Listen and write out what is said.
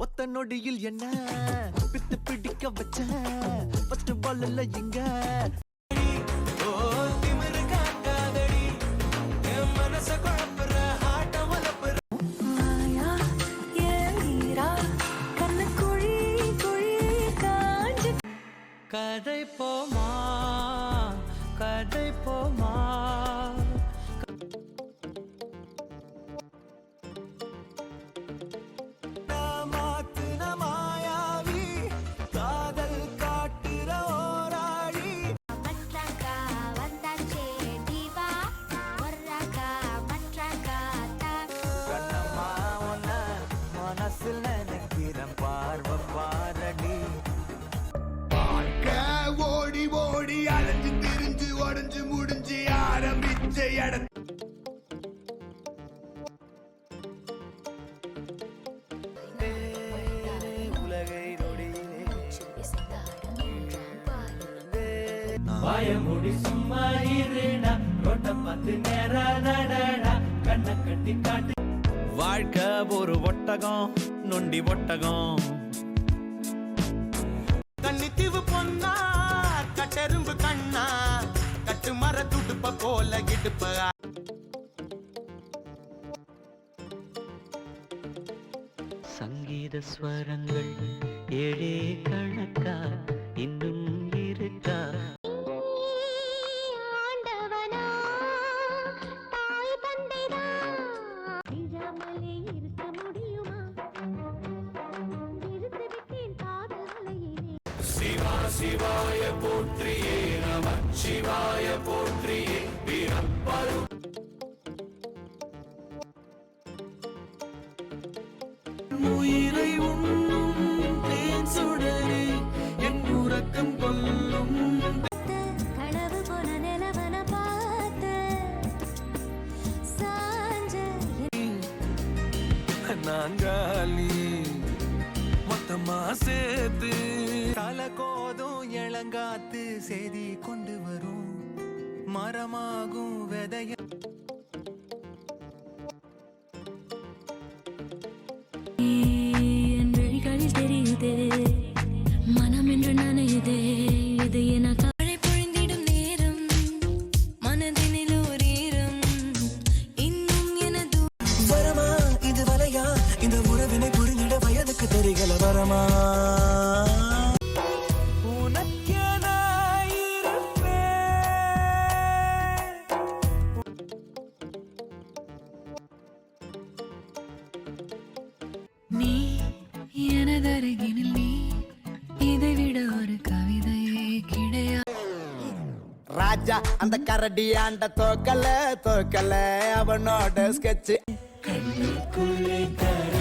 ஒத்த நொடியில் என்ன? பித்து பிடிக்க வச்ச? ஃபர்ஸ்ட் பால்ல எங்க இடத்து உலகை நொடியிலே வாயமுடி சும்மா இருடா ரோட்ட பார்த்து நேரா நடடா கண்ண கட்டி காட்டு. வாழ்க்கை ஒரு ஒட்டகம் நொண்டி ஒட்டகம். கன்னித்தீவு மர துடுப்ப போல இடுப்ப சங்கீத ஸ்வரங்கள் ஏழே கணக்கா இன்னும் இருக்கா? ஆண்டவனா தாய் உயிரை உண்ணும் தேன் சுடரே என் உறக்கம் கொல்லும். கனவு போன நிலவன பார்த்து சாஞ்ச நாங்காலி மொத்தமா சேர்த்து. தல கோதும் இளங்காத்து செய்தி கொண்டு வரும். மரமாகும் விதைய இருப்பேன். நீ எனதருகினில் நீ இதை விட ஒரு கவிதையே கிடையாது ராஜா அந்த கரடி ஆண்ட தோக்கல தோக்கல அவனோட ஸ்கெட்ச் the